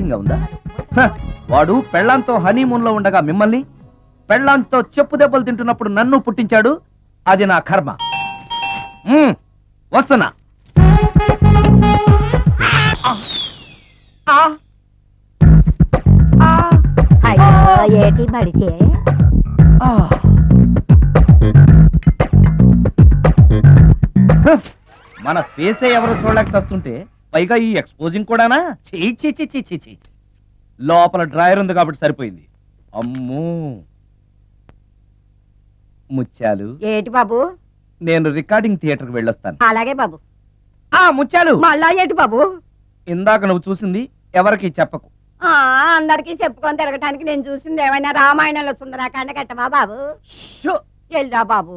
అసహ్యంగా ఉందా హ, వాడు పెళ్ళాంతో హనీమూన్లో ఉండగా మిమ్మల్ని పెళ్ళాంతో చెప్పు దెబ్బలు తింటున్నప్పుడు నన్ను పుట్టించాడు అది నా కర్మ వస్తున్నా ఆ. ఆ. అయ్యో ఏటి బడితే ఆ. హ, మన ఫేసే ఎవరో చూడలేక చస్తుంటే పైగా ఈ ఎక్స్పోజింగ్ కూడానా? చీ చీ చీ చీ చీ చీ లోపల డ్రాయర్ ఉంది కాబట్టి సరిపోయింది. అమ్మో. ముత్యాలు. ఏటి బాబు? నేను రికార్డింగ్ థియేటర్కి వెళ్ళొస్తాను. అలాగే బాబు. ఆ ముత్యాలు! మళ్ళా ఏటి బాబు? ఇందాక నువ్వు చూసింది ఎవరికి చెప్పకు. ఆ అందరికి చెప్పుకొని తిరగటానికి నేను చూసింది ఏమైనా రామాయణంలో సుందరాకాండ కట్టవా బాబు. ఎల్లా బాబు.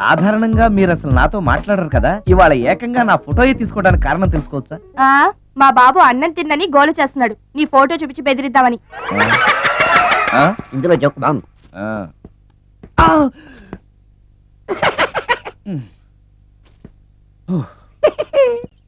సాధారణంగా మీరు అసలు నాతో మాట్లాడరు కదా ఇవాళ ఏకంగా నా ఫోటోయే తీసుకోవడానికి కారణం తెలుసుకోవచ్చా ఆ, మా బాబు అన్నం తిన్నని గోలు చేస్తున్నాడు నీ ఫోటో చూపించి బెదిరిద్దామని ఆ? ఇందులో జోక్ బాగుంది ఆ. ఆ. ఉమ్.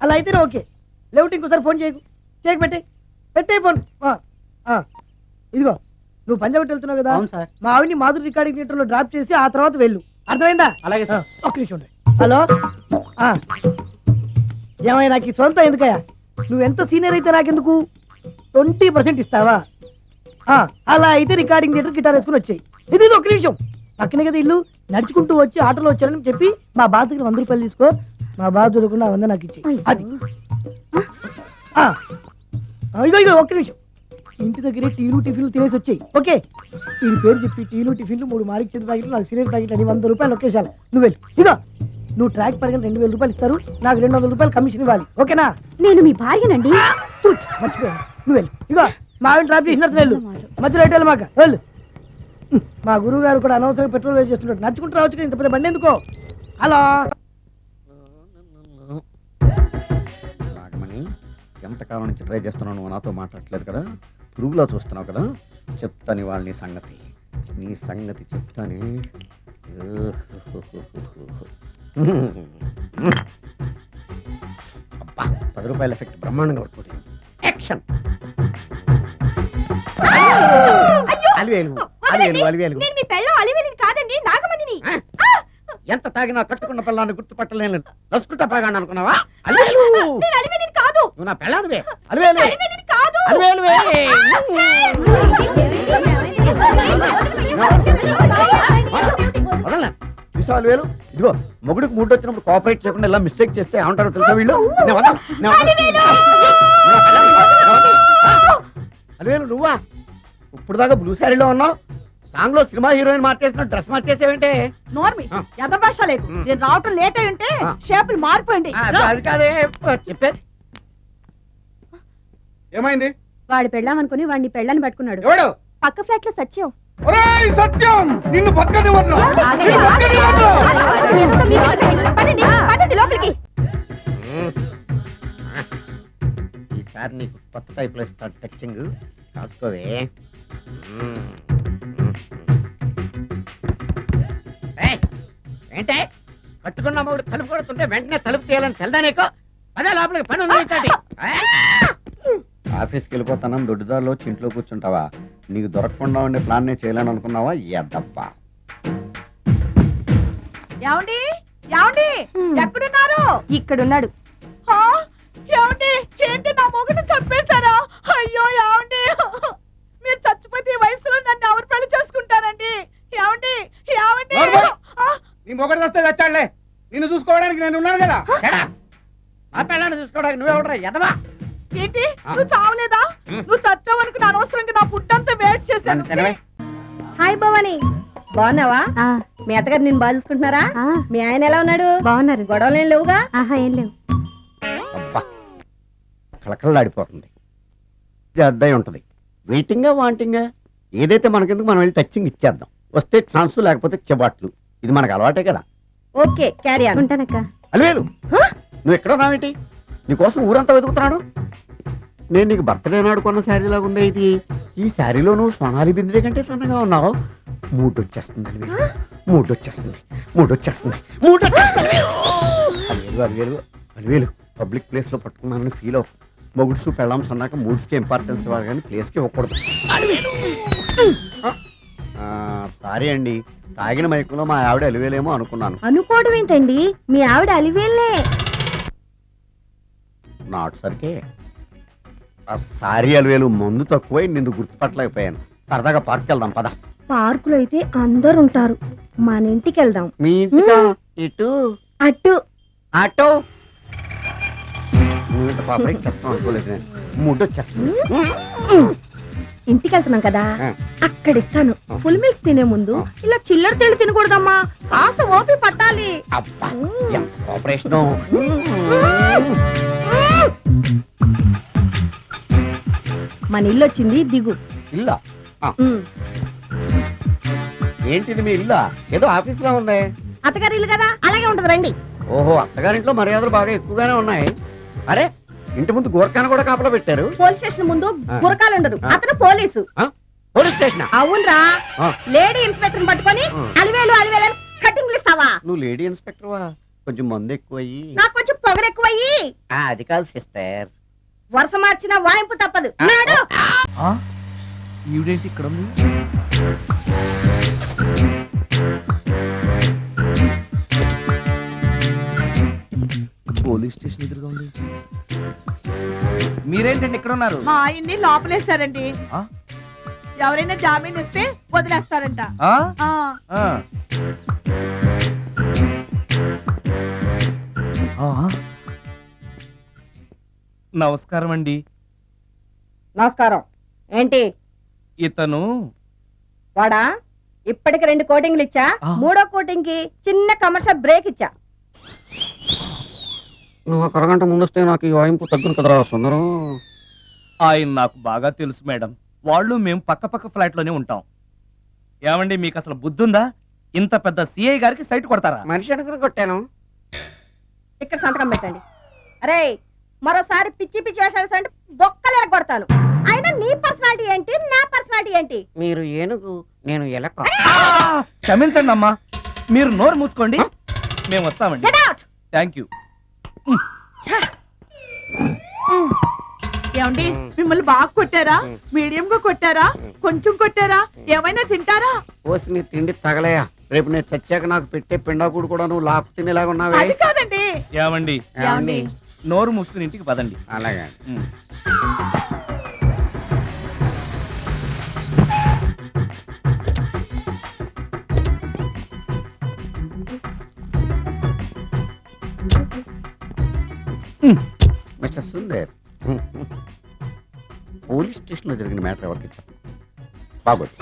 అలా అయితేనే ఓకే. లేవుటి ఇంకోసారి ఫోన్ చేయకు. చేయకు పెట్టే. పెట్టే ఫోన్. ఇదిగో నువ్వు పంజాబ్ వెళ్తున్నావు కదా? అవును సార్. మా ఆవిడ్ని మాధురి రికార్డింగ్ థియేటర్లో డ్రాప్ చేసి ఆ తర్వాత వెళ్ళు. అర్థమైందా? అలాగే ఆ, ఒక్క నిమిషం. హలో? ఆ. ఏమైనా నాకు ఈ సొంత ఎందుకయ్యా? నువ్వు ఎంత సీనియర్ అయితే నాకెందుకు? ట్వంటీ పర్సెంట్ ఇస్తావా? ఆ, అలా అయితే రికార్డింగ్ థియేటర్ గిటార్ వేసుకుని వచ్చాయి. ఇది ఇది ఒక్క నిమిషం. పక్కనే కదా ఇల్లు. నడుచుకుంటూ వచ్చి ఆటోలో వచ్చానని చెప్పి మా బాధ దగ్గర వంద రూపాయలు తీసుకో. మా బాధ ఆ వంద నాకు ఇచ్చేయి. అది. ఇగో ఇగో ఒక్క నిమిషం. ఇంటి దగ్గరే టీలు టిఫిన్లు తినేసి వచ్చాయి. ఓకే? వీడి పేరు చెప్పి టీలు టిఫిన్లు మూడు మారికి చేతి ప్యాకెట్లు నాకు సిగరెట్ ప్యాకెట్లు అని వంద రూపాయలు ఒకేసారి. నువ్వు వెళ్ళి. ఇగో నువ్వు ట్రాక్ పడగానే రెండు వేల రూపాయలు ఇస్తారు. నాకు రెండు వందల రూపాయలు కమిషన్ ఇవ్వాలి. ఓకేనా? నేను మీ భార్యనండి. మర్చిపోయాను. నువ్వు వెళ్ళి. ఇగో మా ఆవిడ ట్రాప్ చేసిన వెళ్ళు. మధ్యలో ఎటు మాక వెళ్ళు. మా గురువు గారు కూడా అనవసరంగా పెట్రోల్ వేస్ట్ చేస్తున్నాడు నడుచుకుంటూ రావచ్చు ఇంత పెద్ద బండి ఎందుకో? హలో? ఎంతకాలం నుంచి ట్రై చేస్తున్నావు నువ్వు నాతో మాట్లాడట్లేదు కదా? పురుగులో చూస్తున్నావు కదా? చెప్తాను వాళ్ళ నీ సంగతి. నీ సంగతి చెప్తానే. అబ్బా పది రూపాయల ఎఫెక్ట్ బ్రహ్మాండంగా పడుతుంది యాక్షన్! అలివేలు అలివేలు అలివేలు నేను మీ పెళ్ళం అలివేలిని కాదండి నాగమణిని. ఎంత తాగినా కట్టుకున్న పిల్లాన్ని గుర్తుపట్టలేను. నసుకుంటా పాగాను అనుకున్నావా అలివేలు నేను నువ్వు నా పిల్లానివే అలివేలు అలివేలిని కాదు. అలివేలువే వదలనా? చూసావు అలివేలు? ఇదిగో మొగుడికి మూడు వచ్చినప్పుడు కోఆపరేట్ చేయకుండా ఇలా మిస్టేక్ చేస్తే ఏమంటారో తెలుసా వీళ్ళు? నేను వదలను, నేను వదలను. నువ్వు నా పిల్లానివి, నేను వదలను. ఆ? అలివేలు నువ్వా? ఇప్పుడు దాకా బ్లూ శారీలో ఉన్నావు. సాంగ్లో సినిమా హీరోయిన్ మార్చేసిన డ్రెస్ మార్చేసేవంటే? నోర్మి ఆ. ఎంత భాష లేదు. ఉమ్. నేను రావటం లేట్ అయి ఉంటే ఆ. షేపులు మారిపోయింది. ఆ, అది కాదే చెప్పేది ఏమైంది? వాడు పెళ్ళామనుకుని వాడిని పెళ్ళని పట్టుకున్నాడు. ఎవడు? పక్క ఫ్లాట్లో సత్యం. ఒరేయ్ సత్యం! నిన్ను. పదండి, పదండి లోపలికి. ఈసారి నీకు కొత్త టైప్లో ఇస్తాను టచింగ్ రాసుకోవే. ఏంటే? కట్టుకున్న మూడు తలుపు కొడుతుంటే వెంటనే తలుపు తీయాలని తెల్దా నీకు? అదే లోపలికి పని ఉంది? ఆఫీస్కి వెళ్ళిపోతానని దొడ్డిదారిలో వచ్చి ఇంట్లో కూర్చుంటావా? నీకు దొరకకుండా ఉండే ప్లాన్ నేను చేయాలని అనుకున్నావా ఎద్దప్పా ఏమండి ఏమండి ఎక్కడున్నారు? ఇక్కడున్నాడు. హా? ఏమండి ఏంటి నా మొగుడు చంపేశారా? అయ్యో ఏమండి మీరు చచ్చిపోతే ఈ వయసులో నన్ను ఎవరు పెళ్ళి చేసుకుంటారండి? ఏమండి ఏమండి నోర్మల్. ఆ, నీ మొగడు వస్తే వచ్చాడులే నిన్ను చూసుకోవడానికి నేను ఉన్నాను కదా. ఎడా? ఆ పిల్లని చూసుకోవడానికి నువ్వే ఎదవా? ఏంటి? నువ్వు చావలేదా? నువ్వు చచ్చావనుకుని అనవసరంగా నా ఫుడ్ అంతా వేట్ చేశాను. హాయ్ భవాని. బాగున్నావా? మీ అత్తగారు నేను బాగా చూసుకుంటున్నారా? మీ ఆయన ఎలా ఉన్నాడు? బాగున్నారు. గొడవలు ఏం లేవుగా? ఆహా ఏం లేవు. అబ్బా కలకలలాడిపోతుంది అద్దయి ఉంటది. వెయిటింగా వాంటింగా ఏదైతే మనకెందుకు మనం వెళ్ళి టచ్చింగ్ ఇచ్చేద్దాం. వస్తే ఛాన్స్ లేకపోతే చెబాట్లు. ఇది మనకు అలవాటే కదా. ఓకే క్యారీ ఆన్ ఉంటానక్క. అలివేలు నువ్వు ఎక్కడ ఉన్నావేంటి? నీకోసం ఊరంతా వెతుకుతున్నాడు? నేను నీకు బర్త్డే నాడు కొన్న శారీ లాగా ఉంది ఇది? ఈ శారీలో నువ్వు సోనాలి బింద్రే కంటే సన్నగా ఉన్నావు. మూడు వచ్చేస్తుంది మూడు వచ్చేస్తుంది మూడు వచ్చేస్తుంది మూడు. అలివేలు అలివేలు పబ్లిక్ ప్లేస్లో పట్టుకున్నానని ఫీల్ అవ్వ. మొగుడ్స్ పెళ్ళాం సన్నాక మూడ్స్కి ఇంపార్టెన్స్ ఇవ్వాలి కానీ ప్లేస్కి ఇవ్వకూడదు. సారీ అండి. తాగిన మైకులో మా ఆవిడ అలివేలేమో అనుకున్నాను. అనుకోవడం ఏంటండి? మీ ఆవిడ అలివేలే. నాటు సరికే. సారీ అలవేలు మందు తక్కువై నిన్ను గుర్తుపట్టలేకపోయాను. సరదాగా పార్క్ వెళ్దాం పద. పార్కులో అయితే అందరు ఉంటారు మన ఇంటికి వెళ్దాం మీ ఇంటికా? ఇటు? అటు. నువ్వు అనుకోలేదు నేను. ముడ్డు వచ్చేస్తుంది. ఇంటికి వెళ్తున్నాం కదా. అక్కడ ఇస్తాను ఫుల్ మీల్స్ తినే ముందు. ఇలా చిల్లర తెళ్ళు తినకూడదమ్మా. కాస్త ఓపి పట్టాలి. అబ్బా ఎంత కోఆపరేషన్ మన ఇల్లు వచ్చింది దిగు. ఇల్లా? ఉమ్. ఏంటిది మీ ఇల్లా? ఏదో ఆఫీస్లో ఉంది. అత్తగారి ఇల్లు కదా? అలాగే ఉంటది రండి. ఓహో అత్తగారింట్లో మర్యాదలు బాగా ఎక్కువగానే ఉన్నాయి. అరే ఇంటి ముందు గోర్ఖాన కూడా కాపలా పెట్టారు. పోలీస్ స్టేషన్ ముందు ఆ. గురకాలు ఉండరు. ఆ. అతను పోలీసు. Police station? అవునరా. ఆ. లేడీ ఇన్స్పెక్టర్ పట్టుకొని ఆ. అలివేలు అలివేలు అని కటింగ్లు ఇస్తావా నువ్వు లేడీ ఇన్స్పెక్టర్ వా కొంచెం మందు ఎక్కువయ్యి. నాకు కొంచెం పొగరెక్కువయ్యి. అది కాదు సిస్టర్. వరుస మార్చిన వాయింపు తప్పదు నాడు ఆ? ఈవిడేంటి ఇక్కడ ఉంది పోలీస్ స్టేషన్ ఎదురుగా ఉంది మీరేంటండి ఇక్కడ ఉన్నారు మా ఆయన్ని లోపలేశారండి ఆ? ఎవరైనా జామీన్ ఇస్తే వదిలేస్తారంట ఆ? ఆ, ఆ. ఆ? నమస్కారం అండి నమస్కారం. ఏంటి? ఇతను వాడా? ఇప్పటికి రెండు కోటింగ్లు ఇచ్చా. మూడో కోటింగ్కి చిన్న కమర్షియల్ బ్రేక్ ఇచ్చా? నువ్వు ఒక అరగంట ముందు వస్తే నాకు ఈ వాయింపు తగ్గును కదరా సుందరం. ఆయన నాకు బాగా తెలుసు మేడం. వాళ్ళు మేము పక్క పక్క ఫ్లాట్లోనే ఉంటాం. ఏమండి మీకు అసలు బుద్ధి ఉందా ఇంత పెద్ద సిఐ గారికి సైట్ కొడతారా? మనిషి అనుకుని కొట్టాను. ఇక్కడ సంతకం పెట్టండి. అరే మరోసారి పిచ్చి పిచ్చి వేషాలు అంటే బొక్కలు కొడతాను అయినా నీ పర్సనాలిటీ ఏంటి నా పర్సనాలిటీ ఏంటి? మీరు ఏనుగు నేను ఎలక! క్షమించండి అమ్మా మీరు నోరు మూసుకోండి. మేము వస్తామండి. గెట్ అవుట్ థ్యాంక్ యూ ఏమండి మిమ్మల్ని బాగా కొట్టారా? మీడియం గా కొట్టారా? కొంచెం కొట్టారా? ఏమైనా తింటారా? పోసి నీ తిండి తగలయా రేపు నేను చచ్చాక నాకు పెట్టే పిండాకుడు కూడా నువ్వు లాక్కు తినేలాగా ఉన్నావే. అది కాదండి. ఏమండి? ఏమండి? నోరు మూసుకుని ఇంటికి పదండి. అలాగే. మిస్టర్ సుందర్. పోలీస్ స్టేషన్లో జరిగిన మ్యాటర్ ఎవరికి చెప్పండి బాగోదు.